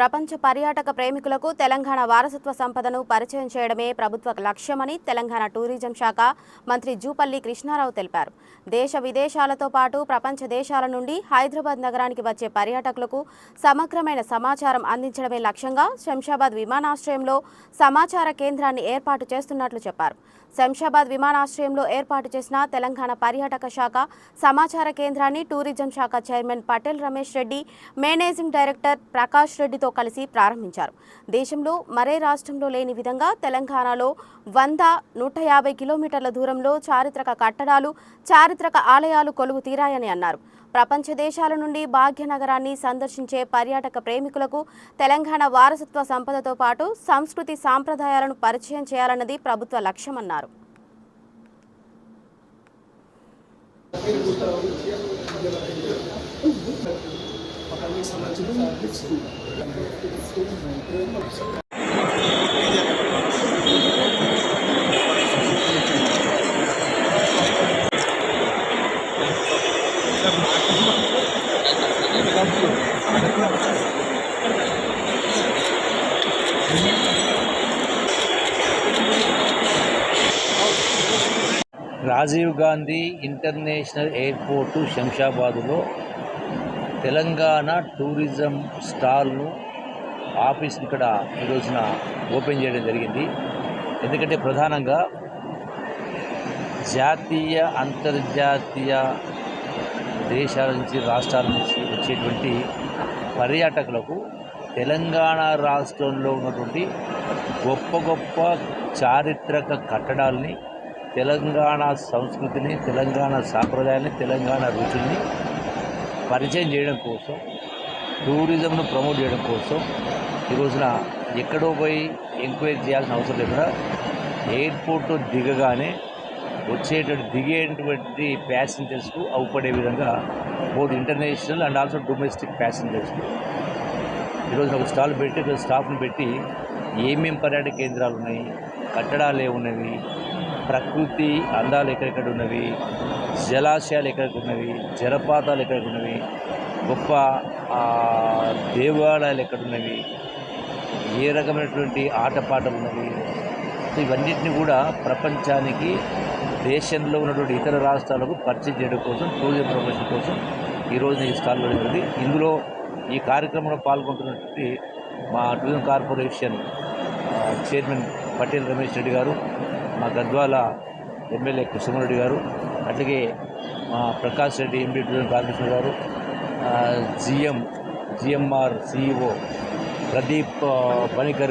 ప్రపంచ పర్యాటక ప్రేమికులకు తెలంగాణ వారసత్వ సంపదను పరిచయం చేయడమే ప్రభుత్వ లక్ష్యమని తెలంగాణ టూరిజం శాఖ మంత్రి జూపల్లి కృష్ణారావు తెలిపారు. దేశ విదేశాలతో పాటు ప్రపంచ దేశాల నుండి హైదరాబాద్ నగరానికి వచ్చే పర్యాటకులకు సమగ్రమైన సమాచారం అందించడమే లక్ష్యంగా శంషాబాద్ విమానాశ్రయంలో సమాచార కేంద్రాన్ని ఏర్పాటు చేస్తున్నట్లు చెప్పారు. శంషాబాద్ విమానాశ్రయంలో ఏర్పాటు చేసిన తెలంగాణ పర్యాటక శాఖ సమాచార కేంద్రాన్ని టూరిజం శాఖ chairman Patel Ramesh Reddy managing director Prakash రెడ్డితో కలిసి ప్రారంభించారు. దేశంలో మరే రాష్ట్రంలో లేని విధంగా తెలంగాణలో వంద నూట యాభై కిలోమీటర్ల దూరంలో చారిత్రక కట్టడాలు చారిత్రక ఆలయాలు కొలువు తీరాయని అన్నారు. ప్రపంచ దేశాల నుండి భాగ్యనగరాన్ని సందర్శించే పర్యాటక ప్రేమికులకు తెలంగాణ వారసత్వ సంపదతో పాటు సంస్కృతి సాంప్రదాయాలను పరిచయం చేయాలన్నది ప్రభుత్వ లక్ష్యమన్నారు. రాజీవ్ గాంధీ ఇంటర్నేషనల్ ఎయిర్పోర్టు శంషాబాదులో తెలంగాణ టూరిజం స్టాల్ను ఆఫీస్ ఇక్కడ ఈ రోజున ఓపెన్ చేయడం జరిగింది. ఎందుకంటే ప్రధానంగా జాతీయ అంతర్జాతీయ దేశాల నుంచి రాష్ట్రాల నుంచి వచ్చేటువంటి పర్యాటకులకు తెలంగాణ రాష్ట్రంలో ఉన్నటువంటి గొప్ప గొప్ప చారిత్రక కట్టడాల్ని తెలంగాణ సంస్కృతిని తెలంగాణ సాంప్రదాయాన్ని తెలంగాణ రుచుల్ని పరిచయం చేయడం కోసం టూరిజంను ప్రమోట్ చేయడం కోసం ఈ రోజున ఎక్కడో పోయి ఎంక్వైరీ చేయాల్సిన అవసరం లేకుండా ఎయిర్పోర్ట్ దిగగానే వచ్చేటువంటి దిగేటువంటి ప్యాసింజర్స్కు అవుపడే విధంగా board international and also domestic ప్యాసింజర్స్కు ఈరోజు ఒక స్టాల్ పెట్టి ఒక స్టాఫ్ని పెట్టి ఏమేమి పర్యాటక కేంద్రాలు ఉన్నాయి కట్టడాలు ఏమున్నవి ప్రకృతి అందాలు ఎక్కడెక్కడ ఉన్నవి జలాశయాలు ఎక్కడికి ఉన్నవి జలపాతాలు ఎక్కడికి ఉన్నవి గొప్ప దేవాలయాలు ఎక్కడున్నవి ఏ రకమైనటువంటి ఆటపాటలు ఉన్నవి ఇవన్నిటిని కూడా ప్రపంచానికి దేశంలో ఉన్నటువంటి ఇతర రాష్ట్రాలకు పరిచయం చేయడం కోసం టూరిజం ప్రమోషన్ కోసం ఈరోజు ఈ స్టాల్ జరిగింది ఇందులో ఈ కార్యక్రమంలో పాల్గొంటున్నటువంటి మా tourism corporation chairman Patel Ramesh Reddy garu మా గద్వాల ఎమ్మెల్యే కృష్ణరెడ్డి గారు అట్లాగే మా Prakash Reddy MP tourism garu GM GMR CEO Pradeep ఆ,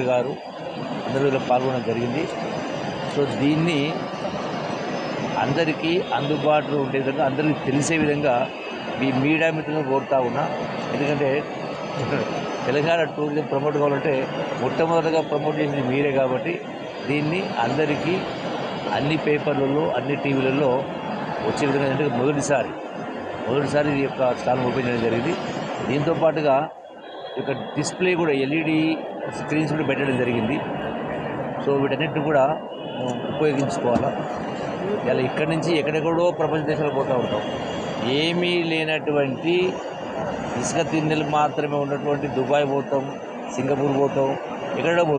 గారు అందరూ ఇలా పాల్గొనడం జరిగింది. సో దీన్ని అందరికీ అందుబాటులో ఉండే విధంగా అందరికీ తెలిసే విధంగా మీ మీడియా మిత్రులను కోరుతా ఉన్నా. ఎందుకంటే తెలంగాణ టూరిజం ప్రమోట్ కావాలంటే మొట్టమొదటిగా ప్రమోట్ చేసింది మీరే కాబట్టి దీన్ని అందరికీ అన్ని పేపర్లలో అన్ని టీవీలలో వచ్చే విధంగా అంటే మొదటిసారి మొదటిసారి ఈ యొక్క స్థానం ఓపెన్ చేయడం జరిగింది. దీంతో పాటుగా ఈ యొక్క డిస్ప్లే కూడా ఎల్ఈడి స్క్రీన్స్ కూడా పెట్టడం జరిగింది. సో వీటన్నిటిని కూడా మనం ఉపయోగించుకోవాలా? ఇలా ఇక్కడి నుంచి ఎక్కడెక్కడో ప్రపంచ దేశాలకు పోతూ ఉంటాం. ఏమీ లేనటువంటి ఇసుక తిన్నెలు మాత్రమే ఉన్నటువంటి దుబాయ్ పోతాం సింగపూర్ పోతాం ఎక్కడో పోతాం.